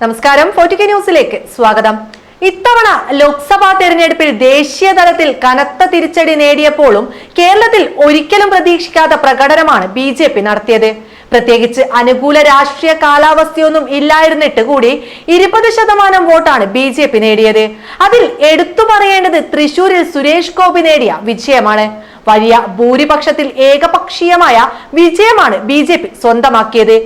നമസ്കാരം. Forty K ന്യൂസിലേക്ക് സ്വാഗതം. ഇത്തവണ ലോക്സഭാ തെരഞ്ഞെടുപ്പിൽ ദേശീയ തലത്തിൽ കനത്ത തിരിച്ചടി നേടിയപ്പോഴും കേരളത്തിൽ ഒരിക്കലും പ്രതീക്ഷിക്കാത്ത പ്രകടനമാണ് ബി ജെ പി നടത്തിയത്. പ്രത്യേകിച്ച് അനുകൂല രാഷ്ട്രീയ കാലാവസ്ഥയൊന്നും ഇല്ലായിരുന്നിട്ട് കൂടി ഇരുപത് ശതമാനം വോട്ടാണ് ബി ജെ പി നേടിയത്. അതിൽ എടുത്തു പറയേണ്ടത് തൃശൂരിൽ സുരേഷ് ഗോപി നേടിയ വിജയമാണ്. വലിയ ഭൂരിപക്ഷത്തിൽ ഏകപക്ഷീയമായ വിജയമാണ് ബി സ്വന്തമാക്കിയത്.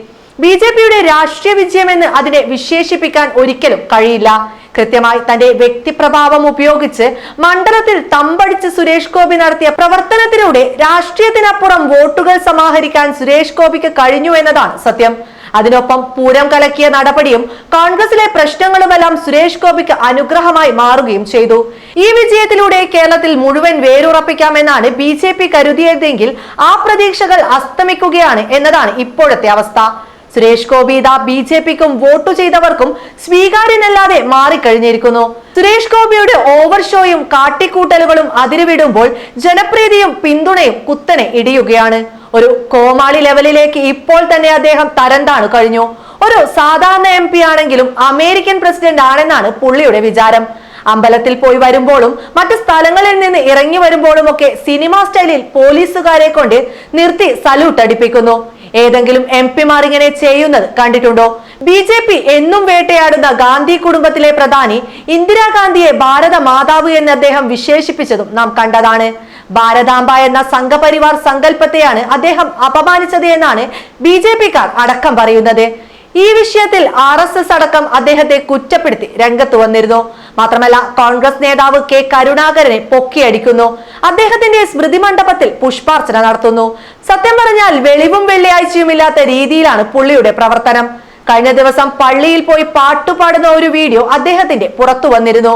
ബി ജെ പിയുടെ രാഷ്ട്രീയ വിജയമെന്ന് അതിനെ വിശേഷിപ്പിക്കാൻ ഒരിക്കലും കഴിയില്ല. കൃത്യമായി തന്റെ വ്യക്തിപ്രഭാവം ഉപയോഗിച്ച് മണ്ഡലത്തിൽ തമ്പടിച്ച് സുരേഷ് ഗോപി നടത്തിയ പ്രവർത്തനത്തിലൂടെ രാഷ്ട്രീയത്തിനപ്പുറം വോട്ടുകൾ സമാഹരിക്കാൻ സുരേഷ് ഗോപിക്ക് കഴിഞ്ഞു എന്നതാണ് സത്യം. അതിനൊപ്പം പൂരം കലക്കിയ നടപടിയും കോൺഗ്രസിലെ പ്രശ്നങ്ങളുമെല്ലാം സുരേഷ് ഗോപിക്ക് അനുഗ്രഹമായി മാറുകയും ചെയ്തു. ഈ വിജയത്തിലൂടെ കേരളത്തിൽ മുഴുവൻ വേരുറപ്പിക്കാമെന്നാണ് ബി ജെ പി കരുതിയതെങ്കിൽ ആ പ്രതീക്ഷകൾ അസ്തമിക്കുകയാണ് എന്നതാണ് ഇപ്പോഴത്തെ അവസ്ഥ. സുരേഷ് ഗോപി ഇതാ ബി ജെ പിക്കും വോട്ടു ചെയ്തവർക്കും സ്വീകാര്യനല്ലാതെ മാറിക്കഴിഞ്ഞിരിക്കുന്നു. സുരേഷ് ഗോപിയുടെ ഓവർ ഷോയും കാട്ടിക്കൂട്ടലുകളും അതിരുവിടുമ്പോൾ ജനപ്രീതിയും പിന്തുണയും കുത്തനെ ഇടിയുകയാണ്. ഒരു കോമാളി ലെവലിലേക്ക് ഇപ്പോൾ തന്നെ അദ്ദേഹം തരം താണു കഴിഞ്ഞു. ഒരു സാധാരണ എം പി ആണെങ്കിലും അമേരിക്കൻ പ്രസിഡന്റ് ആണെന്നാണ് പുള്ളിയുടെ വിചാരം. അമ്പലത്തിൽ പോയി വരുമ്പോഴും മറ്റു സ്ഥലങ്ങളിൽ നിന്ന് ഇറങ്ങി വരുമ്പോഴും ഒക്കെ സിനിമ സ്റ്റൈലിൽ പോലീസുകാരെ കൊണ്ട് നിർത്തി സല്യൂട്ട് അടിപ്പിക്കുന്നു. ഏതെങ്കിലും എം പിമാർ ഇങ്ങനെ ചെയ്യുന്നത് കണ്ടിട്ടുണ്ടോ? ബി ജെ പി എന്നും വേട്ടയാടുന്ന ഗാന്ധി കുടുംബത്തിലെ പ്രധാനി ഇന്ദിരാഗാന്ധിയെ ഭാരത മാതാവ് എന്ന് അദ്ദേഹം വിശേഷിപ്പിച്ചതും നാം കണ്ടതാണ്. ഭാരതാംബ എന്ന സംഘപരിവാർ സങ്കല്പത്തെയാണ് അദ്ദേഹം അപമാനിച്ചത് എന്നാണ് ബി ജെ പിക്കാർ അടക്കം പറയുന്നത്. ഈ വിഷയത്തിൽ ആർ എസ് എസ് അടക്കം അദ്ദേഹത്തെ കുറ്റപ്പെടുത്തി രംഗത്ത് വന്നിരുന്നു. മാത്രമല്ല കോൺഗ്രസ് നേതാവ് കെ കരുണാകരനെ പൊക്കിയടിക്കുന്നു. അദ്ദേഹത്തിന്റെ സ്മൃതി മണ്ഡപത്തിൽ പുഷ്പാർച്ചന നടത്തുന്നു. സത്യം പറഞ്ഞാൽ വെളിവും വെള്ളിയാഴ്ചയും ഇല്ലാത്ത രീതിയിലാണ് പുള്ളിയുടെ പ്രവർത്തനം. കഴിഞ്ഞ ദിവസം പള്ളിയിൽ പോയി പാട്ടുപാടുന്ന ഒരു വീഡിയോ അദ്ദേഹത്തിന്റെ പുറത്തു വന്നിരുന്നു.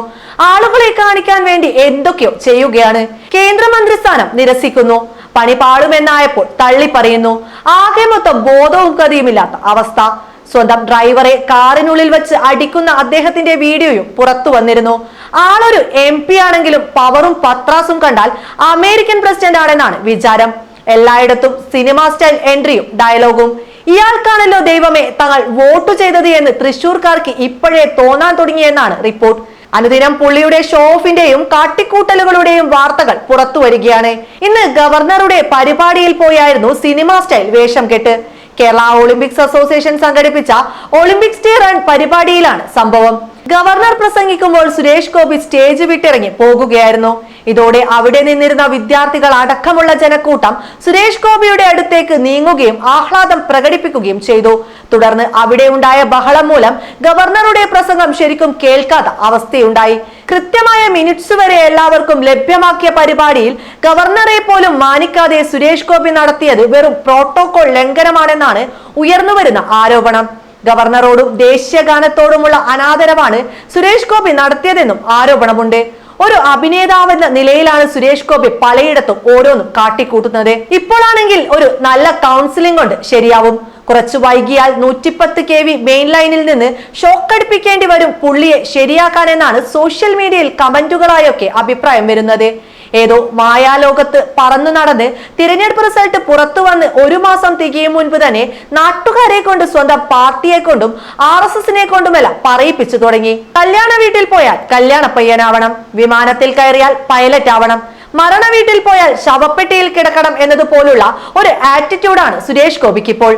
ആളുകളെ കാണിക്കാൻ വേണ്ടി എന്തൊക്കെയോ ചെയ്യുകയാണ്. കേന്ദ്രമന്ത്രിസ്ഥാനം നിരസിക്കുന്നു. പണി പാടുമെന്നായപ്പോൾ തള്ളി പറയുന്നു ആകെ മൊത്തം ബോധവും കഥയുമില്ലാത്ത അവസ്ഥ. സ്വന്തം ഡ്രൈവറെ കാറിനുള്ളിൽ വെച്ച് അടിക്കുന്ന അദ്ദേഹത്തിന്റെ വീഡിയോയും പുറത്തു വന്നിരുന്നു. ആളൊരു എം പി ആണെങ്കിലും പവറും പത്രാസും കണ്ടാൽ അമേരിക്കൻ പ്രസിഡന്റ് ആണെന്നാണ് വിചാരം. എല്ലായിടത്തും സിനിമ സ്റ്റൈൽ എൻട്രിയും ഡയലോഗും. ഇയാൾക്കാണല്ലോ ദൈവമേ തങ്ങൾ വോട്ട് ചെയ്തത് എന്ന് തൃശൂർക്കാർക്ക് ഇപ്പോഴേ തോന്നാൻ തുടങ്ങിയെന്നാണ് റിപ്പോർട്ട്. അനുദിനം പുള്ളിയുടെ ഷോ ഓഫിന്റെയും കാട്ടിക്കൂട്ടലുകളുടെയും വാർത്തകൾ പുറത്തു വരികയാണ്. ഇന്ന് ഗവർണറുടെ പരിപാടിയിൽ പോയായിരുന്നു സിനിമ സ്റ്റൈൽ വേഷം കെട്ട്. കേരള ഒളിമ്പിക്സ് അസോസിയേഷൻ സംഘടിപ്പിച്ച ഒളിമ്പിക്സ് ഡേ റൺ പരിപാടിയിലാണ് സംഭവം. ഗവർണർ പ്രസംഗിക്കുമ്പോൾ സുരേഷ് ഗോപി സ്റ്റേജ് വിട്ടിറങ്ങി പോകുകയായിരുന്നു. ഇതോടെ അവിടെ നിന്നിരുന്ന വിദ്യാർത്ഥികൾ അടക്കമുള്ള ജനക്കൂട്ടം സുരേഷ് ഗോപിയുടെ അടുത്തേക്ക് നീങ്ങുകയും ആഹ്ലാദം പ്രകടിപ്പിക്കുകയും ചെയ്തു. തുടർന്ന് അവിടെ ഉണ്ടായ ബഹളം മൂലം ഗവർണറുടെ പ്രസംഗം ശരിക്കും കേൾക്കാത്ത അവസ്ഥയുണ്ടായി. കൃത്യമായ മിനിറ്റ്സ് വരെ എല്ലാവർക്കും ലഭ്യമാക്കിയ പരിപാടിയിൽ ഗവർണറെ പോലും മാനിക്കാതെ സുരേഷ് ഗോപി നടത്തിയത് വെറും പ്രോട്ടോകോൾ ലംഘനമാണെന്നാണ് ഉയർന്നുവരുന്ന ആരോപണം. ഗവർണറോടും ദേശീയ ഗാനത്തോടുമുള്ള അനാദരവാണ് സുരേഷ് ഗോപി നടത്തിയതെന്നും ആരോപണമുണ്ട്. ഒരു അഭിനേതാവെന്ന നിലയിലാണ് സുരേഷ് ഗോപി പലയിടത്തും ഓരോന്നും കാട്ടിക്കൂട്ടുന്നത്. ഇപ്പോഴാണെങ്കിൽ ഒരു നല്ല കൗൺസിലിംഗ് കൊണ്ട് ശരിയാവും. കുറച്ചു വൈകിയാൽ നൂറ്റിപ്പത്ത് കെ വി മെയിൻ ലൈനിൽ നിന്ന് ഷോക്കടിപ്പിക്കേണ്ടി വരും പുള്ളിയെ ശരിയാക്കാനെന്നാണ് സോഷ്യൽ മീഡിയയിൽ കമന്റുകളായൊക്കെ അഭിപ്രായം വരുന്നത്. ഏതോ മായാലോകത്ത് പറന്നു നടന്ന് തിരഞ്ഞെടുപ്പ് റിസൾട്ട് പുറത്തു വന്ന് ഒരു മാസം തികയും മുൻപ് തന്നെ നാട്ടുകാരെ കൊണ്ട് സ്വന്തം പാർട്ടിയെ കൊണ്ടും ആർ എസ് എസിനെ കൊണ്ടുമെല്ലാം പറയിപ്പിച്ചു തുടങ്ങി. കല്യാണ വീട്ടിൽ പോയാൽ കല്യാണ പയ്യനാവണം വിമാനത്തിൽ കയറിയാൽ പൈലറ്റ് ആവണം മരണ വീട്ടിൽ പോയാൽ ശവപ്പെട്ടിയിൽ കിടക്കണം എന്നതുപോലുള്ള ഒരു ആറ്റിറ്റ്യൂഡാണ് സുരേഷ് ഗോപിക്ക് ഇപ്പോൾ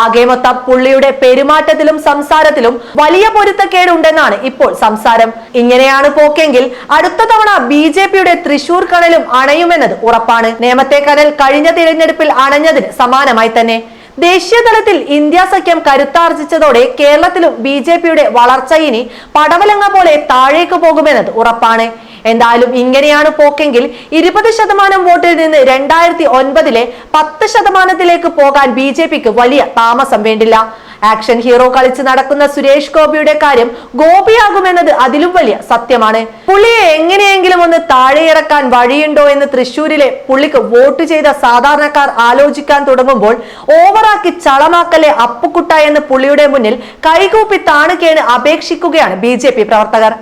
ആകെ മൊത്തം പുള്ളിയുടെ പെരുമാറ്റത്തിലും സംസാരത്തിലും വലിയ പൊരുത്തക്കേടുണ്ടെന്നാണ് ഇപ്പോൾ സംസാരം. ഇങ്ങനെയാണ് പോക്കെങ്കിൽ അടുത്ത തവണ ബി ജെ പിയുടെ തൃശൂർ കടലും അണയുമെന്നത് ഉറപ്പാണ്. നേമത്തെ കടൽ കഴിഞ്ഞ തിരഞ്ഞെടുപ്പിൽ അണഞ്ഞതിന് സമാനമായി തന്നെ. ദേശീയ തലത്തിൽ ഇന്ത്യ സഖ്യം കരുത്താർജിച്ചതോടെ കേരളത്തിലും ബി ജെ പിയുടെ വളർച്ച ഇനി പടവലങ്ങ പോലെ താഴേക്ക് പോകുമെന്നത് ഉറപ്പാണ്. എന്തായാലും ഇങ്ങനെയാണ് പോക്കെങ്കിൽ ഇരുപത് ശതമാനം വോട്ടിൽ നിന്ന് രണ്ടായിരത്തി ഒൻപതിലെ പത്ത് ശതമാനത്തിലേക്ക് പോകാൻ ബി ജെ പിക്ക് വലിയ താമസം വേണ്ടില്ല. ആക്ഷൻ ഹീറോ കളിച്ച് നടക്കുന്ന സുരേഷ് ഗോപിയുടെ കാര്യം ഗോപിയാകുമെന്നത് അതിലും വലിയ സത്യമാണ്. പുള്ളിയെ എങ്ങനെയെങ്കിലും ഒന്ന് താഴെയിറക്കാൻ വഴിയുണ്ടോ എന്ന് തൃശൂരിലെ പുള്ളിക്ക് വോട്ട് ചെയ്ത സാധാരണക്കാർ ആലോചിക്കാൻ തുടങ്ങുമ്പോൾ ഓവറാക്കി ചളമാക്കലെ അപ്പുക്കുട്ട എന്ന് പുള്ളിയുടെ മുന്നിൽ കൈകൂപ്പി താണുകേണ് അപേക്ഷിക്കുകയാണ് ബി പ്രവർത്തകർ.